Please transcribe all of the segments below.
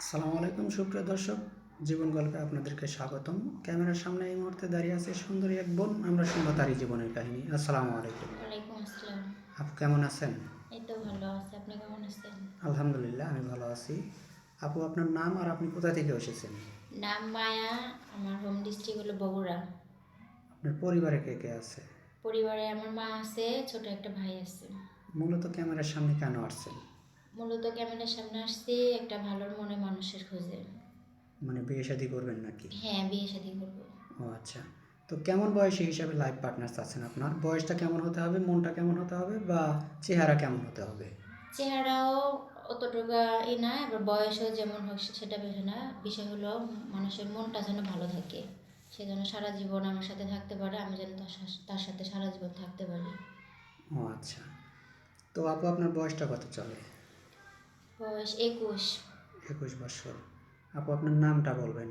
আসসালামু আলাইকুম সুপ্রিয় দর্শক। জীবন গল্পে আপনাদেরকে স্বাগতম। ক্যামেরার সামনে এই মুহূর্তে দাঁড়িয়ে আছে সুন্দরী এক বোন। আমরা শুনব তারই জীবনের কাহিনী। আসসালামু আলাইকুম। ওয়ালাইকুম আসসালাম। আপু কেমন আছেন? এই তো ভালো আছে। আপনি কেমন আছেন? আলহামদুলিল্লাহ আমি ভালো আছি। আপু আপনার নাম আর আপনি কোথা থেকে এসেছেন? নাম মায়া আমার হোম ডিস্ট্রিক্ট হলো বগুড়া। আপনার পরিবারে কে কে আছে? পরিবারে আমার মা আছে ছোট একটা ভাই আছে। মূলত ক্যামেরার সামনে কেন আসছেন? মূলত ক্যামেরার সামনে আসছি? একটা ভালো মনে মানুষের খোঁজে। মানে বিয়ে শাদি করবেন নাকি? হ্যাঁ বিয়ে শাদী করব। ও আচ্ছা। তো কেমন বয়সী হিসাবে লাইফ পার্টনার চাচ্ছেন আপনার? বয়সটা কেমন হতে হবে? মনটা কেমন হতে হবে? বা চেহারা কেমন হতে হবে? চেহারাও অতটুকু ই না এবার বয়সও যেমন হোক সেটা বিষয় না। বিষয় হলো মানুষের মনটা যেন ভালো থাকে। সে যেন সারা জীবন আমার সাথে থাকতে পারে আমি যেন তার সাথে সারা জীবন থাকতে পারি। ও আচ্ছা। তো আপু আপনার বয়সটা কত চলে? বয়স একুশ। একুশ বছর। আপু আপনার নামটা বলবেন?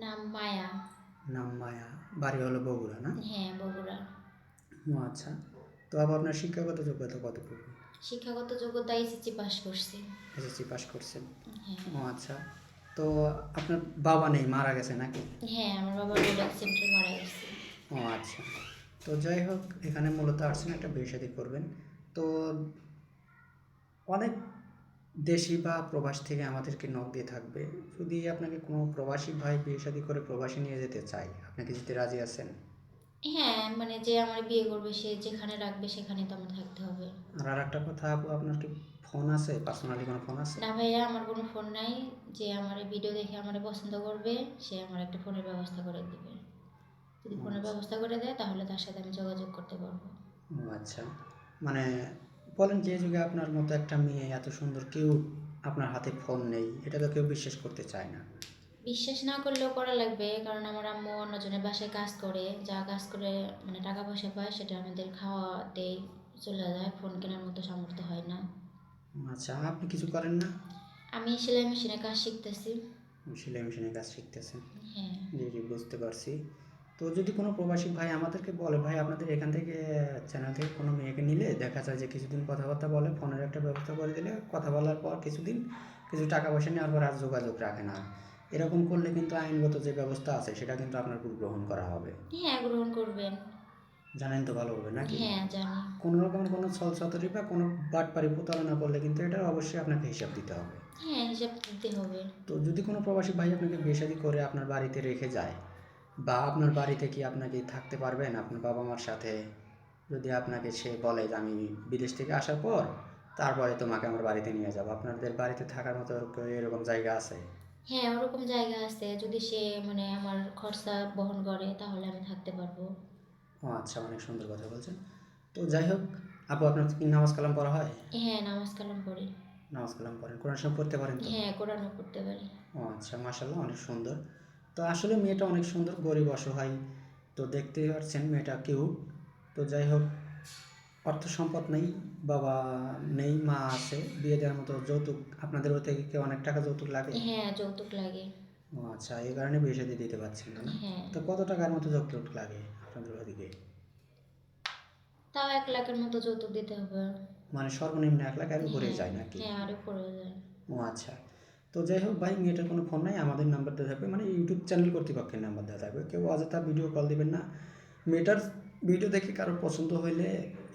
নাম মায়া। নাম মায়া। বাড়ি হলো বগুড়া না? হ্যাঁ বগুড়া। ও আচ্ছা। তো আপু আপনার শিক্ষাগত যোগ্যতা কতটুকু? শিক্ষাগত যোগ্যতা এসএসসি পাস করছি। এসএসসি পাস করছেন? হ্যাঁ। ও আচ্ছা। তো আপনার বাবা নেই মারা গেছে নাকি? হ্যাঁ আমার বাবা রোড অ্যাক্সিডেন্টে মারা গেছে। ও আচ্ছা। তো যাই হোক এখানে মূলত আসছেন একটা বিয়ে শাদী করবেন। তো অনেক দেশি বা প্রবাস থেকে আমাদেরকে নখ দিয়ে থাকবে। যদি আপনাকে কোনো প্রবাসী ভাই বিয়ে শাদী করে প্রবাসী নিয়ে যেতে চাই আপনি কি যেতে রাজি আছেন? হ্যাঁ মানে যে আমার বিয়ে করবে সে যেখানে রাখবে সেখানে তো আমার থাকতে হবে। আর আর একটা কথা আপু আপনার কি ফোন আছে? পার্সোনালি কোনো ফোন আছে? না ভাইয়া আমার কোনো ফোন নাই। যে আমার ভিডিও দেখে আমার পছন্দ করবে সে আমার একটা ফোনের ব্যবস্থা করে দেবে। যদি ফোনের ব্যবস্থা করে দেয় তাহলে তার সাথে আমি যোগাযোগ করতে পারব। ও আচ্ছা। মানে বলেন যে যুগে আপনার মতো একটা মেয়ে এত সুন্দর কেউ আপনার হাতে ফোন নেই এটা তো কেউ বিশ্বাস করতে চায় না। বিশ্বাস না করলেও করা লাগবে কারণ আমার আম্মু অন্যজনের বাসায় কাজ করে যা কাজ করে মানে টাকা পয়সা পায় সেটা আমাদের খাওয়াতেই চলে যায় ফোন কেনার মতো সামর্থ্য হয় না। আচ্ছা আপনি কিছু করেন না? আমি সেলাই মেশিনে কাজ শিখতেছি। সেলাই মেশিনে কাজ শিখতেছেন? হ্যাঁ। জি জি বুঝতে পারছি। তো যদি কোনো প্রবাসী ভাই আমাদেরকে বলে ভাই আপনাদের এখান থেকে চ্যানেল থেকে কোনো মেয়েকে নিলে দেখা যায় যে কিছুদিন কথাবার্তা বলে ফোনের একটা ব্যবস্থা করে দিলে কথা বলার পর কিছুদিন কিছু টাকা পয়সা নেওয়ার পর আর যোগাযোগ রাখে না। এরকম করলে কিন্তু আইনগত যে ব্যবস্থা আছে সেটা কিন্তু আপনার গ্রহণ করা হবে। হ্যাঁ গ্রহণ করবেন। জানেন তো ভালো হবে নাকি? হ্যাঁ জানি। কোনো রকম কোনো ছলছতরি বা কোনো বাটপারি প্রতারণা করলে কিন্তু এটা অবশ্যই আপনাকে হিসাব দিতে হবে। হ্যাঁ হিসাব দিতে হবে। তো যদি কোনো প্রবাসী ভাই আপনাকে বিয়ে শাদী করে আপনার বাড়িতে রেখে যায় বা আপনার বাড়িতে কি আপনাকে থাকতে পারবেন? আপনার বাবা মার সাথে যদি আপনাকে সে বলে যে আমি বিদেশ থেকে আসার পর তারপরে তোমাকে আমার বাড়িতে নিয়ে যাব। আপনাদের বাড়িতে থাকার মতো এরকম জায়গা আছে? হ্যাঁ ওরকম জায়গা আছে। যদি সে মানে আমার খরচা বহন করে তাহলে আমি থাকতে পারব। ও আচ্ছা অনেক সুন্দর কথা বলছেন। তো যাই হোক আপু আপনার কি নামাজ কালাম পড়া হয়? হ্যাঁ নামাজ কালাম পড়ি। নামাজ কালাম পড়েন। কোরআন শরীফ পড়তে পারেন তো? হ্যাঁ কোরআনও পড়তে পারি। ও আচ্ছা মাসাল্লাহ অনেক সুন্দর। তো আসলে মেয়েটা অনেক সুন্দর গরিব অসহায়। তো দেখতেই পাচ্ছেন মেয়েটা কেউ। তো যাই হোক অর্থ সম্পদ নেই বাবা নেই মা আছে বিয়ে দেওয়ার মতো যৌতুক আপনাদের ওই থেকে কেউ অনেক টাকা যৌতুক লাগে? হ্যাঁ যৌতুক লাগে। ও আচ্ছা এই কারণে বিয়ে শাদী দিতে পারছেন না? হ্যাঁ। তো কত টাকার মতো যৌতুক লাগে আপনাদের ওদিকে তাও এক লাখের মতো যৌতুক দিতে হবে। মানে সর্বনিম্ন এক লাখ আর উপরে যায় নাকি? হ্যাঁ আরও পড়ে যায়। ও আচ্ছা। তো যাই হোক ভাই মেয়েটার কোনো ফোন নাই, আমাদের নাম্বার দেওয়া থাকবে। মানে ইউটিউব চ্যানেল কর্তৃপক্ষের নাম্বার দেওয়া থাকবে। কেউ অযথা ভিডিও কল দেবেন না। মেয়েটার ভিডিও দেখে কারও পছন্দ হইলে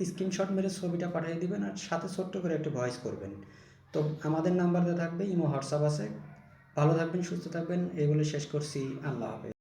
স্ক্রিনশট মেরে ছবিটা পাঠিয়ে দেবেন আর সাথে ছোট্ট করে একটা ভয়েস করবেন। তো আমাদের নাম্বার দেওয়া থাকবে, ইমো, হোয়াটসঅ্যাপ আছে। ভালো থাকবেন, সুস্থ থাকবেন। এই বলে শেষ করছি। আল্লাহ হাফেজ।